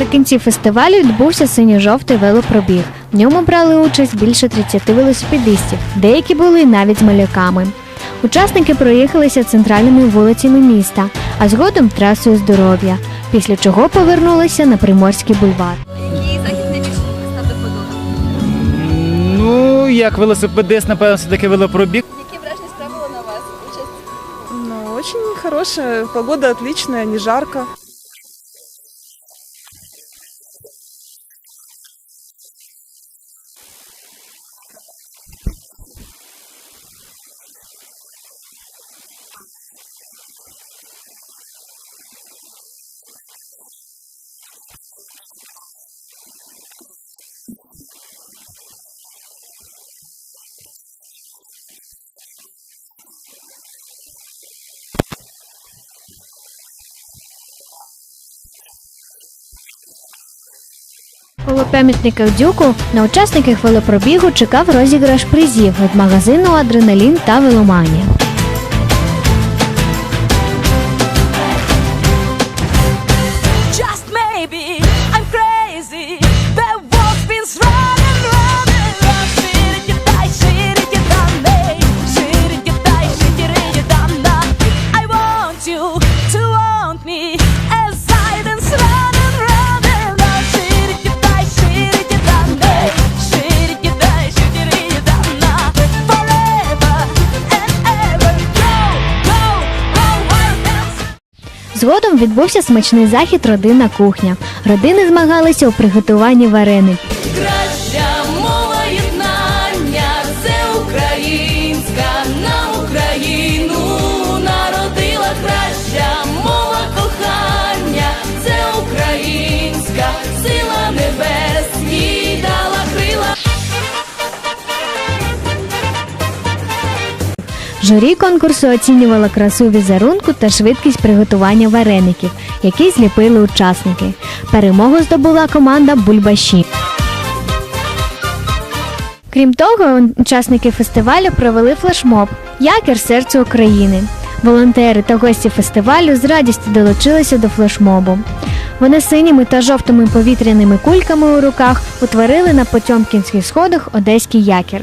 Наприкінці фестивалю відбувся синьо-жовтий велопробіг. В ньому брали участь більше 30 велосипедистів, деякі були навіть з малюками. Учасники проїхалися центральними вулицями міста, а згодом трасою здоров'я, після чого повернулися на Приморський бульвар. Ну, як велосипедист, напевно, все-таки велопробіг. Які враження справило на вас участь? Ну, очень хорошая. Погода отличная, не жарко. Коло пам'ятника Дюку на учасників велопробігу чекав розіграш призів від магазину Адреналін та Веломанія. Згодом відбувся смачний захід Родинна кухня. Родини змагалися у приготуванні вареників. Журі конкурсу оцінювало красу візерунку та швидкість приготування вареників, які зліпили учасники. Перемогу здобула команда Бульбаші. Крім того, учасники фестивалю провели флешмоб Якір серцю України. Волонтери та гості фестивалю з радістю долучилися до флешмобу. Вони синіми та жовтими повітряними кульками у руках утворили на Потьомкінських сходах одеський якір.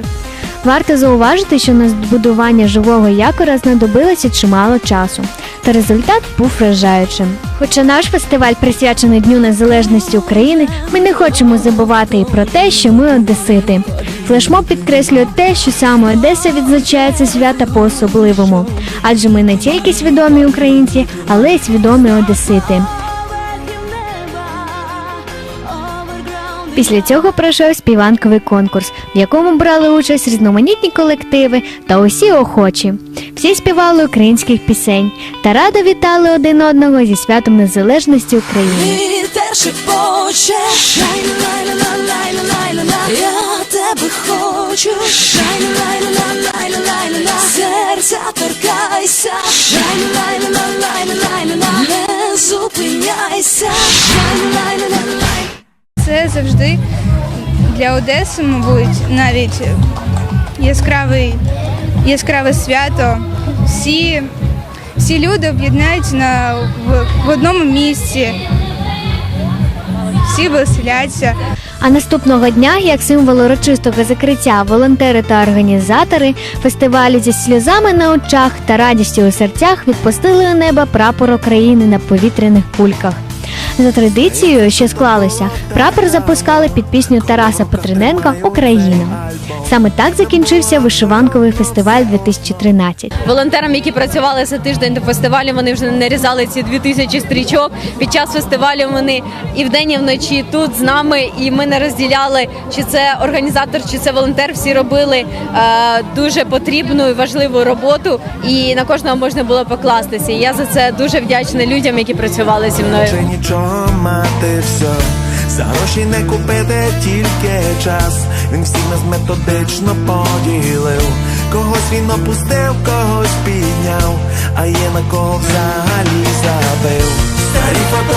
Варто зауважити, що на збудування живого якора знадобилося чимало часу, та результат був вражаючим. Хоча наш фестиваль присвячений Дню Незалежності України, ми не хочемо забувати і про те, що ми одесити. Флешмоб підкреслює те, що саме Одеса відзначає це свята по-особливому, адже ми не тільки свідомі українці, але й свідомі одесити. Після цього пройшов співанковий конкурс, в якому брали участь різноманітні колективи та усі охочі. Всі співали українських пісень та радо вітали один одного зі святом незалежності України. Я тебе хочу, Завжди для Одеси, мабуть, навіть яскравий, яскраве свято. Всі, всі люди об'єднаються на, в, в одному місці. Всі веселяться. А наступного дня, як символ урочистого закриття, волонтери та організатори фестивалю зі сльозами на очах та радістю у серцях відпустили у небо прапор України на повітряних кульках. За традицією, що склалося, прапор запускали під пісню Тараса Петриненка Україна. Саме так закінчився вишиванковий фестиваль 2013. волонтерам, які працювали за тиждень до фестивалю, вони вже нарізали ці дві тисячі стрічок. Під час фестивалю вони і вдень, і вночі тут з нами, і ми не розділяли, чи це організатор, чи це волонтер. Всі робили е, дуже потрібну і важливу роботу, і на кожного можна було покластися. І я за це дуже вдячна людям, які працювали зі мною. Чи мати все за гроші не купити тільки час. Він всіх нас методично поділив. Когось він опустив, когось підняв, а є на кого взагалі забив. Старі фотографії